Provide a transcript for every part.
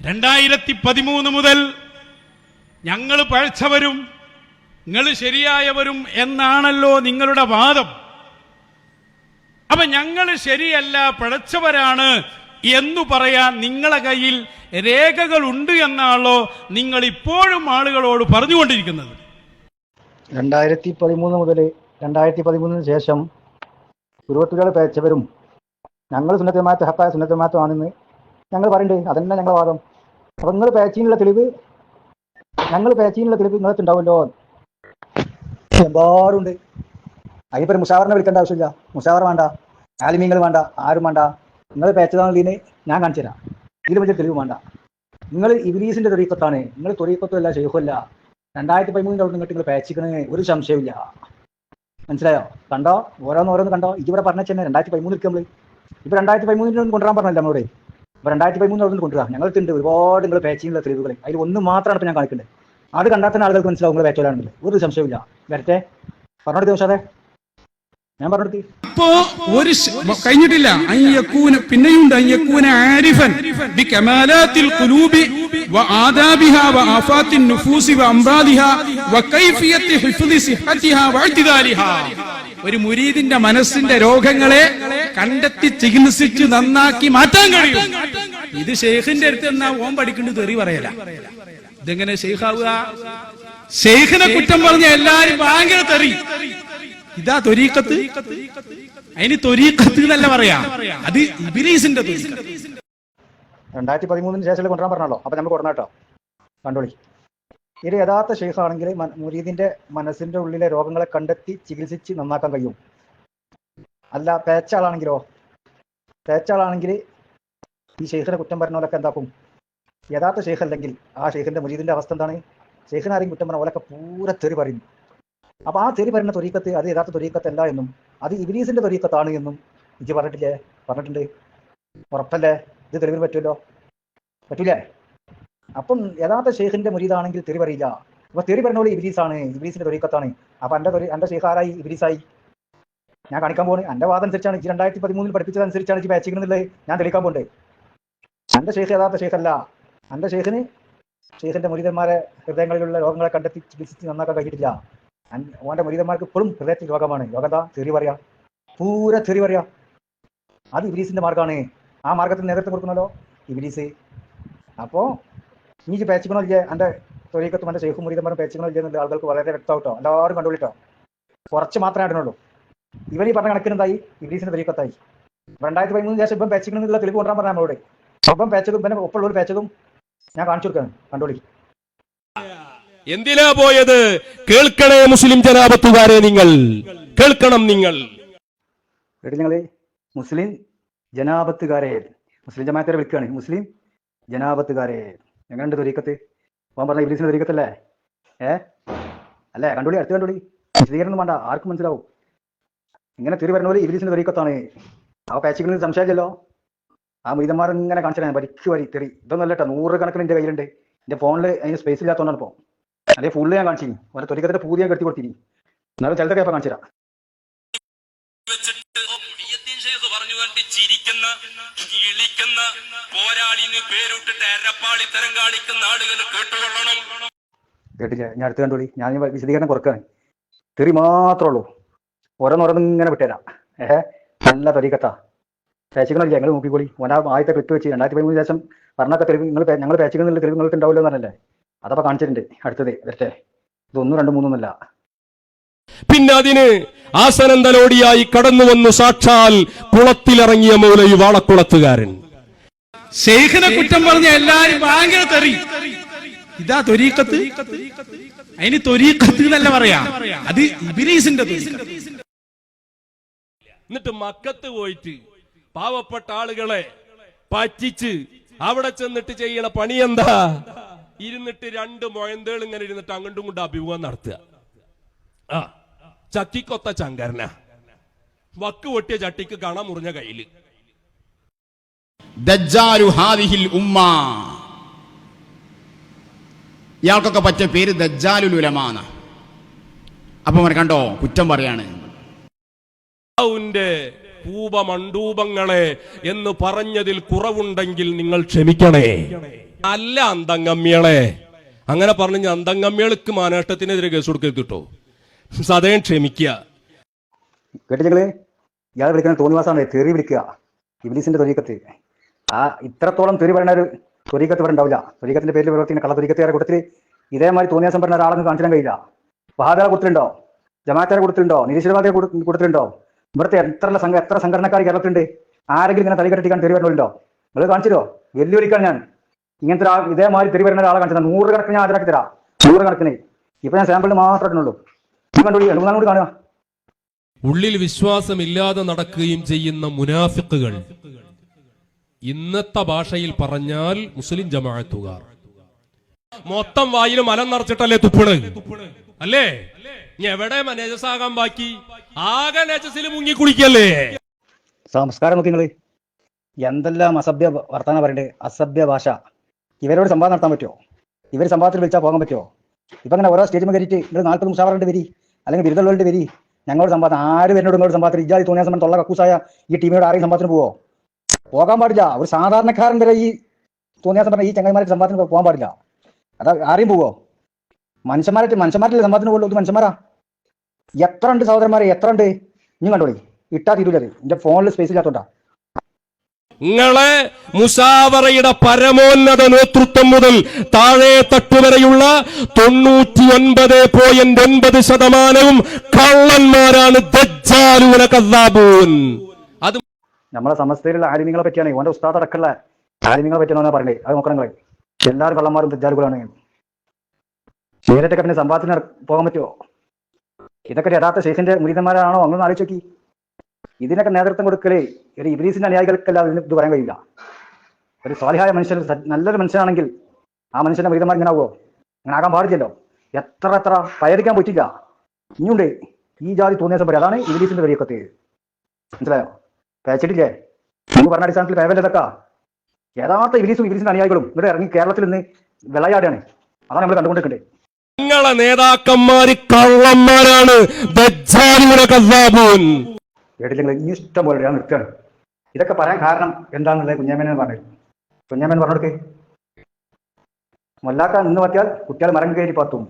രണ്ടായിരത്തി പതിമൂന്ന് മുതൽ ഞങ്ങൾ പഴച്ചവരും നിങ്ങൾ ശരിയായവരും എന്നാണല്ലോ നിങ്ങളുടെ വാദം. അപ്പൊ ഞങ്ങൾ ശരിയല്ല പഴച്ചവരാണ് എന്നു പറയാൻ നിങ്ങളെ കയ്യിൽ രേഖകൾ ഉണ്ട് എന്നാണല്ലോ നിങ്ങൾ ഇപ്പോഴും ആളുകളോട് പറഞ്ഞുകൊണ്ടിരിക്കുന്നത്. രണ്ടായിരത്തി പതിമൂന്ന് മുതൽ രണ്ടായിരത്തി പതിമൂന്നിന് ശേഷം ഉരുവത്തുകളെ പേച്ചവരും ഞങ്ങൾ സുന്നത്തമാറ്റ ഹത്തായ സുന്നത്തമാറ്റമാണെന്ന് ഞങ്ങൾ പറയുന്നുണ്ട് അതന്നെ ഞങ്ങളുടെ വാദം. അപ്പൊ നിങ്ങൾ പേച്ചിനുള്ള തെളിവ് ഞങ്ങൾ പേച്ചിനുള്ള തെളിവ് നിങ്ങൾക്ക് ഉണ്ടാവുമല്ലോ. എമ്പാടുണ്ട്. അതിപ്പോ മുഷാവറിനെ വിളിക്കേണ്ട ആവശ്യമില്ല. മുഷാവർ വേണ്ട. ആലിമീങ്ങൾ വേണ്ട. ആരും വേണ്ട. നിങ്ങൾ പേച്ചതാണെന്നതിന് ഞാൻ കാണിച്ചു തരാം. ഇതിൽ വലിയ തെളിവ് വേണ്ട. നിങ്ങൾ ഇബിലീസിന്റെ തൊരീക്കത്താണ് നിങ്ങൾ തൊരീക്കത്തുമല്ല ചെയ്യുമല്ല രണ്ടായിരത്തി പതിമൂന്നിന്റെ അവിടെ നിങ്ങൾക്ക് നിങ്ങൾ പേച്ചിക്കണേ. ഒരു സംശയമില്ല മനസ്സിലായോ? കണ്ടോ? ഓരോന്ന് ഓരോന്ന് കണ്ടോ? ഇതിവിടെ പറഞ്ഞ തന്നെ രണ്ടായിരത്തി പതിമൂന്നിൽ നമ്മൾ ഇപ്പൊ രണ്ടായിരത്തി പതിമൂന്നിൽ കൊണ്ടുവരാൻ പറഞ്ഞല്ലോ നമ്മളോട്. ഇപ്പൊ രണ്ടായിരത്തി പതിമൂന്ന് അവിടെ കൊണ്ടുവരാം. ഞങ്ങൾക്കുണ്ട് ഒരുപാട് നിങ്ങൾ പേച്ചിനുള്ള തെളിവുകൾ അതിൽ ഒന്ന് മാത്രമാണ് ഇപ്പൊ ഞാൻ കാണിക്കുന്നത് അത് കണ്ടാൽ തന്നെ ആളുകൾക്ക് മനസ്സിലാവും നിങ്ങൾ പേച്ചോലാണെന്നില്ല ഒരു സംശയമില്ല വരട്ടെ. പറഞ്ഞോടത്തി ദിവസം ഞാൻ പറഞ്ഞെടുത്തി അപ്പോ ഒരു കഴിഞ്ഞിട്ടില്ല. അയ്യക്കൂന പിന്നെയുണ്ട് അയ്യക്കൂന ആരിഫൻ. ബി കമാലാത്തിൽ ഖുലൂബി വ അംറാദിഹ വ കൈഫിയത്തി ഹിഫ്ദി സിഹ്ഹത്തിഹ വ ഇഅ്തിദാലിഹ ഒരു മുരീദിന്റെ മനസ്സിന്റെ രോഗങ്ങളെ കണ്ടെത്തി ചികിത്സിച്ച് നന്നാക്കി മാറ്റാൻ കഴിയും. ഇത് ഷെയ്ഖിന്റെ അടുത്ത് എന്നാ ഓം പഠിക്കേണ്ടത് തെറി പറയല. ഇതെങ്ങനെ ഷെയ്ഖാവുക? ഷെയ്ഖിനെ കുറ്റം പറഞ്ഞ എല്ലാരും ഭയങ്കര തെറി. ഇതാ തൊരീക്കത്ത് അതിന് തൊരീക്കത്ത് എന്നല്ല പറയാ. അത് ഇബിലീസിന്റെ രണ്ടായിരത്തി പതിമൂന്നിന് ശേഷം കൊണ്ടുവരാൻ പറഞ്ഞല്ലോ? അപ്പൊ നമുക്ക് കൊടുക്കാം കണ്ടോളി. ഇത് യഥാർത്ഥ ഷെയ്ഖാണെങ്കിൽ മുരീദിന്റെ മനസ്സിന്റെ ഉള്ളിലെ രോഗങ്ങളെ കണ്ടെത്തി ചികിത്സിച്ച് നന്നാക്കാൻ കഴിയും. അല്ല പേച്ചാളാണെങ്കിലോ പേച്ചാളാണെങ്കിൽ ഈ ഷെയ്ഖിനെ കുറ്റം പറഞ്ഞോലൊക്കെ എന്താക്കും? യഥാർത്ഥ ഷെയ്ഖ് അല്ലെങ്കിൽ ആ ഷെയ്ഖിന്റെ മുരീദിന്റെ അവസ്ഥ എന്താണ്? ഷെയ്ഖിനാരെയും കുറ്റം പറഞ്ഞ ഓലൊക്കെ പൂര തെറി പറയും. അപ്പൊ ആ തെറി പറയുന്ന തൊരീക്കത്ത് അത് യഥാർത്ഥ തൊരീക്കത്തല്ല എന്നും അത് ഇബിലീസിന്റെ തൊരീക്കത്താണ് എന്നും ഇജ്ജ് പറഞ്ഞിട്ടില്ലേ? പറഞ്ഞിട്ടുണ്ട്. ഉറപ്പല്ലേ? ഇത് തെളിവിന് പറ്റുമല്ലോ? പറ്റൂലേ? അപ്പം യഥാർത്ഥ ഷെയ്ഖിന്റെ മുരീദാണെങ്കിൽ തെറി പറയില്ല. അപ്പൊ തെറി പറഞ്ഞോളൂ ഇബിലീസാണ് ഇബിലീസിന്റെ തൊരീക്കത്താണ് അപ്പൊ എന്റെ തൊരി എന്റെ ഷെയ്ഖ് ആരായി? ഇബ്ലീസായി. ഞാൻ കാണിക്കാൻ പോകുന്നത് എന്റെ വാദം അനുസരിച്ചാണ് ഈ രണ്ടായിരത്തി പതിമൂന്നിൽ പഠിപ്പിച്ചതനുസരിച്ചാണ് ഈ ബാച്ചിങ്ങുന്നത് ഞാൻ തെളിയിക്കാൻ പോകുന്നത് എന്റെ ഷെയ്ഖ് യഥാർത്ഥ ഷെയ്ഖ് അല്ല എന്റെ ഷെയ്ഖിന് ഷെയ്ഖിന്റെ മുരീതന്മാരെ ഹൃദയങ്ങളിലുള്ള രോഗങ്ങളെ കണ്ടെത്തി ചികിത്സിച്ച് നന്നാക്കാൻ കഴിഞ്ഞിട്ടില്ല. ഓന്റെ മുരീതന്മാർക്ക് ഇപ്പോഴും ഹൃദയത്തിൽ രോഗമാണ്. രോഗം എന്താ തെറി പറയാ. പൂര തെറി പറയാ. അത് ഇബിലീസിന്റെ മാർഗമാണ് ആ മാർഗത്തിന് നേതൃത്വം കൊടുക്കുന്നല്ലോ ഇബിലീസ്. അപ്പോ നീ പേച്ചിക്കണോ ഇല്ലേ എന്റെ തൊരീക്കത്തും എന്റെ ഷെയ്ഖും മുരീതന്മാരും പേച്ചിക്കണോ ഇല്ലേ എന്നുള്ള ആളുകൾക്ക് വളരെ വ്യക്തമായിട്ടോ എല്ലാവരും കണ്ടുപിടിട്ടോ കുറച്ച് മാത്രമേ ഇടണുള്ളൂ ഇവൻ ഈ പറഞ്ഞ കണക്കിനെന്തായി ഇംഗ്ലീഷിന് തെളിയിക്കത്തായി രണ്ടായിരത്തി പതിമൂന്ന് ശേഷം ഇപ്പം പേച്ചിക്കണെന്നുള്ള തെളിവ് കൊണ്ടാൻ പറഞ്ഞാൽ നമ്മളോട്. ഇപ്പം പേച്ചതും പിന്നെ ഒപ്പമുള്ളവർ പേച്ചതും ഞാൻ കാണിച്ചു കൊടുക്കാണ് കണ്ടോളി. എന്തിനാ പോയത്? കേൾക്കണേ മുസ്ലിം ജനാപത്തുകാരെ നിങ്ങൾ. കേൾക്കണം നിങ്ങൾ. കേട്ടില്ല ഞങ്ങൾ മുസ്ലിം ജനാപത്തുകാരെ. മുസ്ലിം ജമാഅത്തിനെ വിളിക്കുകയാണ്. മുസ്ലിം ജനാപത്തുകാരെ. എങ്ങനെയുണ്ട് തൊരീക്കത്ത് പോകാൻ പറഞ്ഞ ഇബ്ലീസിന്റെ തൊരീക്കത്തല്ലേ ഏ? അല്ലേ? കണ്ടോളി അടുത്ത് കണ്ടോളി. വിശദീകരണം വേണ്ട. ആർക്കും മനസ്സിലാവും. ഇങ്ങനെ തിരി പറഞ്ഞ പോലെ ഇബ്ലീസിന്റെ തെറിക്കത്താണ് ആ പേച്ചിക്കുന്നത് സംശയമല്ലോ ആ മുരിതന്മാർ ഇങ്ങനെ കാണിച്ചാൽ വരിക്ക് വരി തെറി. ഇതൊന്നും അല്ല കേട്ടോ നൂറ് കണക്കിന് എന്റെ കയ്യിലുണ്ട്. എന്റെ ഫോണിൽ അതിന് സ്പേസ് ഇല്ലാത്തതുകൊണ്ടാണ് ഇപ്പോൾ അല്ലെങ്കിൽ ഫുള്ള് ഞാൻ കാണിച്ചു ഓരോ പൂതി ഞാൻ കെട്ടി കൊടുത്തിരി എന്നാലും ചിലതൊക്കെ ഇപ്പൊ കാണിച്ചു തരാം ചിരിക്കുന്ന കിളിക്കുന്ന പോരാളിന് പേരിട്ടിട്ട് എരപ്പാളി തരം കാണിക്കുന്ന ആളുകൾ കേട്ടുകൊള്ളണം. കേട്ടില്ല? ഞാൻ അടുത്ത് കണ്ടോളി. ഞാൻ വിശദീകരണം കുറക്കാണ്. തെറി മാത്രമേ ഉള്ളൂ. ഓരോന്നോരോന്ന് ഇങ്ങനെ വിട്ടുതരാം ഏഹ് നല്ല തൊരീക്കത്താ പേച്ചിക്കണില്ല ഞങ്ങൾ നോക്കിക്കോളി. ഓനാ ആദ്യത്തെ ക്ലിപ്പ് വെച്ച് രണ്ടായിരത്തി പതിമൂന്ന് ശേഷം പറഞ്ഞൊക്കെ തെളിവ് നിങ്ങൾ ഞങ്ങൾ പേച്ചിക്കുന്നില്ല തെളിവ് നിങ്ങൾക്ക് ഉണ്ടാവില്ല എന്നല്ലേ? അതപ്പോൾ കാണിച്ചിട്ടുണ്ട് അടുത്തത്. വരട്ടെ ഇതൊന്നും രണ്ടും മൂന്നൊന്നല്ല പിന്നെ അതിന് ആസനന്തലോടിയായി കടന്നു വന്നു സാക്ഷാൽ കുളത്തിലിറങ്ങിയ മൗലവി വാളക്കുളത്തുകാരൻ. ഷെയ്ഖിനെ കുറ്റം പറഞ്ഞ എല്ലാരും ഭയങ്കര തെറി. ഇതാ തൊരീക്കത്ത് അതിന് തൊരീക്കത്ത് എന്നല്ല പറയാ. അത് ഇബിലീസിന്റെ തൊരീക്കത്ത് എന്നിട്ട് മക്കത്ത് പോയിട്ട് പാവപ്പെട്ട ആളുകളെ പറ്റിച്ച് അവിടെ ചെന്നിട്ട് ചെയ്യണ പണി എന്താ? ഇരുന്നിട്ട് രണ്ട് മൊയന്തേൾ ഇങ്ങനെ ഇരുന്നിട്ട് അങ്ങോട്ടും കൊണ്ട് അഭിമുഖം നടത്തുക. ആ ചക്കിക്കൊത്ത ചങ്കരന. വക്ക് പൊട്ടിയ ചട്ടിക്ക് കണ മുറിഞ്ഞ കയ്യിൽ. ഉമ്മ. ഇയാൾക്കൊക്കെ പറ്റിയ പേര് ദജാലുലുലമാണ് ഉലമാന അപ്പൊ കണ്ടോ? കുറ്റം പറയാണ്. ന്റെ പൂപമണ്ഡൂപങ്ങളെ എന്ന് പറഞ്ഞതിൽ കുറവുണ്ടെങ്കിൽ നിങ്ങൾ ക്ഷമിക്കണേ. അല്ല അന്തംഗമ്യളെ. അങ്ങനെ പറഞ്ഞ അന്തംഗമ്യൾക്ക് മാനേഷ്ടത്തിനെതിരെ കേസ് കൊടുക്കരുത് കിട്ടോ. സദയം ക്ഷമിക്കുക. കേട്ടില്ലേ ഇയാൾ വിളിക്കുന്ന തോന്നിവാസാണ് തെറി വിളിക്കുക. ഇബ്ലീസിന്റെ തൊലീക്കത്ത് ആ ഇത്രത്തോളം തെറി പറയുന്ന ഒരു തൊരീക്കത്ത് ഇവിടെ ഉണ്ടാവില്ല. തൊരീക്കത്തിന്റെ പേരിൽ പ്രവർത്തിക്കുന്ന കള്ള തൊലീക്കത്തുകാരെ കൂട്ടത്തിൽ ഇതേമാതിരി തോന്നിയാസം പറഞ്ഞ ഒരാളൊന്നും കാണിച്ചാൻ കഴിയില്ല. വഹാബികളെ കൊടുത്തിട്ടുണ്ടോ ജമാഅത്തിനെ കൊടുത്തിട്ടുണ്ടോ നിരീശ്വരവാദിയെ കൊടു- കൊടുത്തിട്ടുണ്ടോ ഇവിടുത്തെ എത്ര സംഘ എത്ര സംഘടനക്കാർ കേരളത്തിലുണ്ട്? ആരെങ്കിലും ഇങ്ങനെ തലകെട്ടിക്കാൻ തെറി വരണമല്ലോ നിങ്ങൾ കാണിച്ചിരോ വെല്ലുവിളിക്കാൻ ഞാൻ. ഇങ്ങനത്തെ ഒരാൾ ഇതേമാതിരി തെറി വരുന്ന ഒരാളെ കാണിച്ചു നൂറുകണക്കിന് ഞാൻ ഹാജരാക്കി തരാം. നൂറുകണക്കിന്. ഇപ്പൊ ഞാൻ സാമ്പിൾ മാത്രമേ ഇടുന്നുള്ളൂ ഈ കണ്ടോളി രണ്ട് കൂടി കാണുക. ഉള്ളിൽ വിശ്വാസമില്ലാതെ നടക്കുകയും ചെയ്യുന്ന മുനാഫിക്കുകൾ. ഇന്നത്തെ ഭാഷയിൽ പറഞ്ഞാൽ മുസ്ലിം ജമാഅത്തുകാർ. മൊത്തം വായിൽ മലം നിറച്ചിട്ടല്ലേ തുപ്പണ് അല്ലേ? എവിടെ മനേജസാകാൻ ബാക്കി? ആകെ നേജസിൽ മുങ്ങി കുളിക്കല്ലേ? നോക്കി നിങ്ങൾ എന്തെല്ലാം അസഭ്യ വർത്തമാനം പറയണ്ടേ? അസഭ്യ ഭാഷ. ഇവരോട് സംവാദം നടത്താൻ പറ്റുമോ ഇവർ സംവാദത്തിൽ വിളിച്ചാൽ പോകാൻ പറ്റുമോ ഇപ്പൊ അങ്ങനെ ഓരോ സ്റ്റേജിൽ കയറിയിട്ട് നിങ്ങൾ നാൽപ്പത് മുഷാവറിന്റെ വരി അല്ലെങ്കിൽ ബിരുദമുള്ളവരുടെ വരി ഞങ്ങളോട് സംവാദം ആര് എന്നോട് ഇങ്ങോട്ട് സംവാദത്തിൽ ഇജാതി തോന്നിയ സമയം തൊള്ള കക്കൂസായ ഈ ടീമിനോട് ആരെയും സംവാദത്തിന് പോവോ? പോകാൻ പാടില്ല. ഒരു സാധാരണക്കാരൻ വരെ ഈ തോന്നിയ സമയത്ത് ഈ ചങ്ങന്മാരുടെ സംവാദത്തിന് പോകാൻ പാടില്ല. അതാ ആരെയും പോവോ? മനുഷ്യന്മാരായിട്ട് മനുഷ്യന്മാരല്ലേ സംവാദത്തിന് പോലും ഇത് മനുഷ്യന്മാരാ? എത്ര ഉണ്ട് സഹോദരന്മാരെ? എത്ര ഉണ്ട്? ഇനി കണ്ടോളി. ഇട്ടാ തീരൂലത്. എന്റെ ഫോണിൽ സ്പേസ് ഇല്ലാത്തോണ്ടാ. നിങ്ങളെ മുസാവറയുടെ പരമോന്നത നേതൃത്വം മുതൽ താഴെ തട്ടുവരെയുള്ള തൊണ്ണൂറ്റി ഒൻപത് പോയിന്റ് ഒൻപത് ശതമാനവും കള്ളന്മാരാണ് അത് നമ്മളെ സമസ്തയിലുള്ള ആലിമ്യങ്ങളെ പറ്റിയാണ്. ഓന്റെ ഉസ്താദ് അടക്കമുള്ള ആലിമ്യങ്ങളെ പറ്റിയാണ് പറഞ്ഞത്. അത് നോക്കണം നിങ്ങളെ. എല്ലാവരും കള്ളന്മാരും തെറ്റാലുകളാണ് നേരിട്ടൊക്കെ പിന്നെ സംവാദത്തിന് പോകാൻ പറ്റുമോ ഇതൊക്കെ യഥാർത്ഥ ശേഖന്റെ മുരീതന്മാരാണോ? അങ്ങനെ ആലോചിച്ച് നോക്കി. ഇതിനൊക്കെ നേതൃത്വം കൊടുക്കലേ ഒരു ഇബ്രീസിന്റെ അനുയായികൾക്കല്ലാതെ ഇത് പറയാൻ കഴിയില്ല. ഒരു സ്വാലിഹായ മനുഷ്യൻ നല്ലൊരു മനുഷ്യനാണെങ്കിൽ ആ മനുഷ്യന്റെ മുരീതന്മാർ ഇങ്ങനെ ആവുമോ അങ്ങനെ ആകാൻ പാടില്ലല്ലോ. എത്ര എത്ര പയറിക്കാൻ പറ്റില്ല ഇനിയുണ്ട് ഈ ജാതി തോന്നിയ സംഭവം. അതാണ് ഇബ്രീസിന്റെ വരിയൊക്കെ മനസ്സിലായോ? പേച്ചിട്ടില്ലേ? നിങ്ങൾ പറഞ്ഞ അടിസ്ഥാനത്തിൽ പേവല്ല ഇതൊക്കെ. യഥാർത്ഥ ഇബ്രീസും ഇബ്രീസിന്റെ അനുയായികളും ഇവിടെ ഇറങ്ങി കേരളത്തിൽ നിന്ന് വിളയാടാണ് അതാണ് നമ്മൾ കണ്ടുകൊണ്ടിരിക്കുന്നത്. നിങ്ങളെ നേതാക്കന്മാര് കള്ളന്മാരാണ്. കേട്ടില്ലെങ്കിൽ ഇഷ്ടം പോലെ ഞാൻ നിൽക്കുകയാണ് ഇതൊക്കെ പറയാൻ കാരണം എന്താണെന്നുള്ളത് കുഞ്ഞാമേനെ പറഞ്ഞു. കുഞ്ഞാമേൻ പറഞ്ഞോടുക്കെ മൊല്ലാക്ക നിന്ന് പറ്റിയാൽ കുട്ടികൾ മരം കയറി പാത്തും.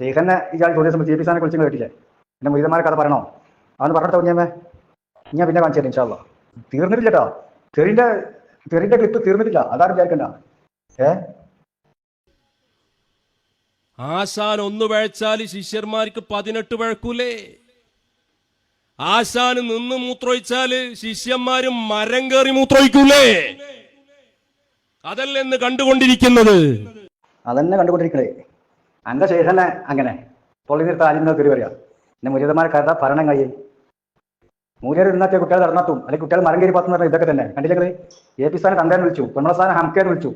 ശേഖരനെ ഇയാൾ ചോദ്യം ജെ പി സാനെ കുറിച്ച് കേട്ടില്ലേ? പിന്നെ മുരിതന്മാരെ കഥ പറയണോ? അതൊന്ന് പറഞ്ഞിട്ട് കുഞ്ഞാമേ ഞാൻ പിന്നെ കാണിച്ചു തരാം ഇൻഷാല്ല തീർന്നിട്ടില്ല കേട്ടോ. തെറിന്റെ തെറിന്റെ ക്ലിപ്പ് തീർന്നിട്ടില്ല. അതാണ് വിചാരിക്കണ്ട. ഏ? ആശാൻ ഒന്ന് വഴച്ചാൽ ശിഷ്യന്മാർക്ക് പതിനെട്ട് വഴക്കൂലേ? ആശാന് നിന്ന് മൂത്രൊഴിച്ചാൽ ശിഷ്യന്മാരും മരം കയറി മൂത്രൊഴിക്കൂലേ അതല്ല എന്ന് കണ്ടുകൊണ്ടിരിക്കുന്നത്. അതന്നെ കണ്ടുകൊണ്ടിരിക്കണേ. അന്റെ ശേഷം അങ്ങനെ. തൊള്ളി നിർത്ത ആലിങ്ങൾ കയറി പിന്നെ കഥ ഭരണം കഴിയും മൂര്യർ ഇന്നത്തെ കുട്ടികൾ നടന്നത്തും അല്ലെങ്കിൽ കുട്ടികൾ മരം കയറി പത്തുന്ന ഇതൊക്കെ തന്നെ. കണ്ടില്ലെങ്കിൽ എ പി സ്ഥാനം തന്തേനെ വിളിച്ചു. പെണ്ണ സ്ഥാനം ഹംക്കേന്ന് വിളിച്ചു.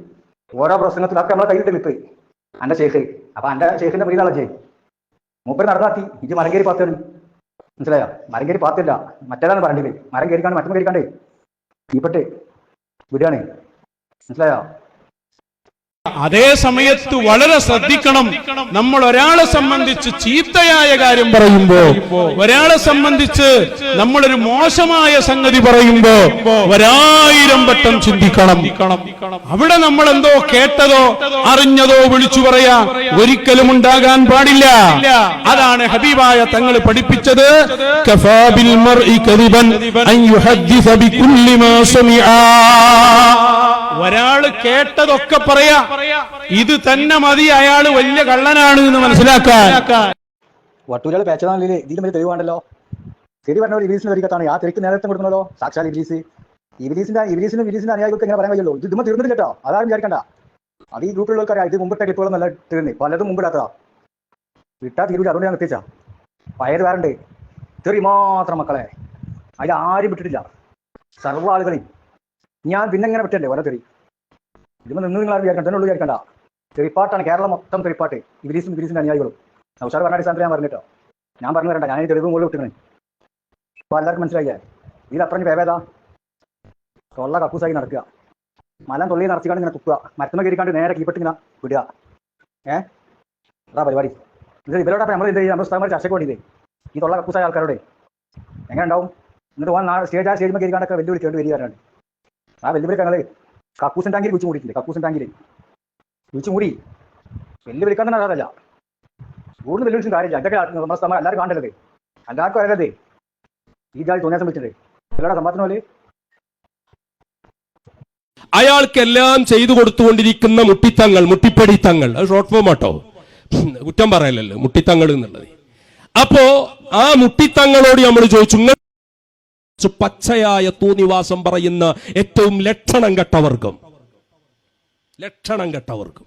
ഓരോ പ്രശ്നത്തിലൊക്കെ നമ്മളെ കയ്യിൽ കിട്ട് അന്റെ ഷെയ്ഖ് അപ്പൊ അന്റെ ഷെയ്ഖിന്റെ മുരിതാളെ ചെയ്യും മൂപ്പര് നടന്നാത്തി ഇത് മരം കയറി പാത്താണ് മനസ്സിലായോ? മരം കയറി പാത്തില്ല. മറ്റേതാണ് പറഞ്ഞത് മരം കയറിക്കാണ്ട് മറ്റൊന്നും കയറിക്കാണ്ട്. ഈപ്പെട്ട് വിടുകയാണ് മനസ്സിലായോ? അതേ സമയത്ത് വളരെ ശ്രദ്ധിക്കണം. നമ്മൾ ഒരാളെ സംബന്ധിച്ച് ചീത്തയായ കാര്യം പറയുമ്പോ ഒരാളെ സംബന്ധിച്ച് നമ്മളൊരു മോശമായ സംഗതി പറയുമ്പോ ഒരായിരം വട്ടം ചിന്തിക്കണം. അവിടെ നമ്മൾ എന്തോ കേട്ടതോ അറിഞ്ഞതോ വിളിച്ചു പറയാ ഒരിക്കലും ഉണ്ടാകാൻ പാടില്ല. അതാണ് ഹബീബായ തങ്ങൾ പഠിപ്പിച്ചത്. ഒരാൾ കേട്ടതൊക്കെ പറയാ ഇത് തന്നെ മതി അയാൾ വലിയ കള്ളനാണ് എന്ന് മനസ്സിലാക്കാൻ. വട്ടൂരാൾ പേച്ചതാണെങ്കിൽ ഇതിലും വലിയ തെളിവാണല്ലോ. വേണ്ടല്ലോ തെരി പറഞ്ഞ ഒരു ഇബിലീസിന്റെ വരികത്താണ് ആ തെരിക്ക് നേരത്തെ കൊടുക്കണല്ലോ സാക്ഷാൽ ഇബിലീസ്. ഇബിലീസിന്റെ ഇബിലീസിനും ഇബിലീസിന്റെ അനുയായികൾക്ക് എങ്ങനെ പറയാൻ കഴിയുള്ളൂ. ഇത് ഇതുമ്മ തീർന്നില്ല കേട്ടോ അതാരും വിചാരിക്കണ്ട. അത് ഈ ഗ്രൂപ്പിലുള്ളവർക്ക് അറിയാം ഇത് മുമ്പിട്ട ക്ലിപ്പുകൾ നല്ല തീർന്നി പലതും മുമ്പിടാത്തതാ വിട്ടാ തീരൂല. അതുകൊണ്ട് ഞാൻ എത്തിച്ചാ പയർ വേറണ്ട്. തെറി മാത്രം മക്കളെ. അതിൽ ആരും വിട്ടിട്ടില്ല സർവ ആളുകളെയും ഞാൻ പിന്നെ എങ്ങനെ വിട്ടല്ലേ വല തെറി. ഇതിമ്മ നിന്ന് നിങ്ങൾ വിചാരിക്കണം തന്നെ ഉള്ളൂ വിചാരിക്കണ്ട. തെറിപ്പാട്ടാണ് കേരളം മൊത്തം തെറിപ്പാട്ട് ഇംഗ്ലീഷും ഇംഗ്ലീഷിന്റെ അനുയായികളും. ഉഷാർ പറഞ്ഞ അടിസ്ഥാനത്തിൽ ഞാൻ പറഞ്ഞിട്ടോ. ഞാൻ പറഞ്ഞു തരണ്ട ഞാൻ തെളിവ് മുകളിൽ വിട്ടിരുന്നു അപ്പൊ എല്ലാവർക്കും മനസ്സിലായില്ലേ? ഇതിൽ അപ്പറഞ്ഞ് പേവേദ തൊള്ള കക്കൂസായി നടക്കുക. മലം തൊള്ളി നടത്തിക്കാണ്ട് ഇങ്ങനെ തുപ്പുക. മരത്തുമ്മ കയറിക്കാണ്ട് നേരെ കീപ്പെട്ട് ഇങ്ങനെ വിടുക. ഏഹ് അതാ പരിപാടി. ഇത് ഇവരോട് നമ്മൾ ചെയ്യും? നമ്മൾ സ്ഥലം ചർച്ചയ്ക്ക് വേണ്ടിയില്ലേ ഈ തൊള്ള കക്കൂസായ ആൾക്കാരോടെ. എങ്ങനെ ഉണ്ടാവും? എന്നിട്ട് പോകാൻ സ്റ്റേജ് ആ സ്റ്റേജിൽ കയറിക്കാണ്ടൊക്കെ വെല്ലുവിളിക്കേണ്ടി വരികയാണ് ആ വെല്ലുവിളി ഞങ്ങൾ കക്കൂസൻ ടാങ്കിൽ കുച്ചു മൂടിയിട്ടില്ലേ കക്കൂസൻ ടാങ്കിൽ കുച്ചു മൂടി. വെല്ലുവിളിക്കാൻ തന്നെ അറിയാതല്ല കൂടുതൽ വെല്ലുവിളിച്ചും കാര്യമില്ല. എന്തൊക്കെ നമ്മുടെ സമയം എല്ലാവരും കാണേണ്ടത് എല്ലാവർക്കും അറിയാതെ ഈ ജാതി തോന്നിയാൽ സംബന്ധിച്ചിട്ടുണ്ട് എല്ലാവരുടെ പോലെ അയാൾക്കെല്ലാം ചെയ്തു കൊടുത്തുകൊണ്ടിരിക്കുന്ന മുട്ടിത്തങ്ങൾ മുട്ടിപ്പടിത്തങ്ങൾ. അത് ഷോർട്ട് ഫോം ആട്ടോ. കുറ്റം പറയലല്ലോ മുട്ടിത്തങ്ങൾ എന്നുള്ളത്. അപ്പോ ആ മുട്ടിത്തങ്ങളോട് നമ്മൾ ചോദിച്ചു "നിങ്ങൾ പച്ചയായ തൂനിവാസം പറയുന്ന ഏറ്റവും ലക്ഷണം കെട്ടവർഗം ലക്ഷണം കെട്ടവർഗം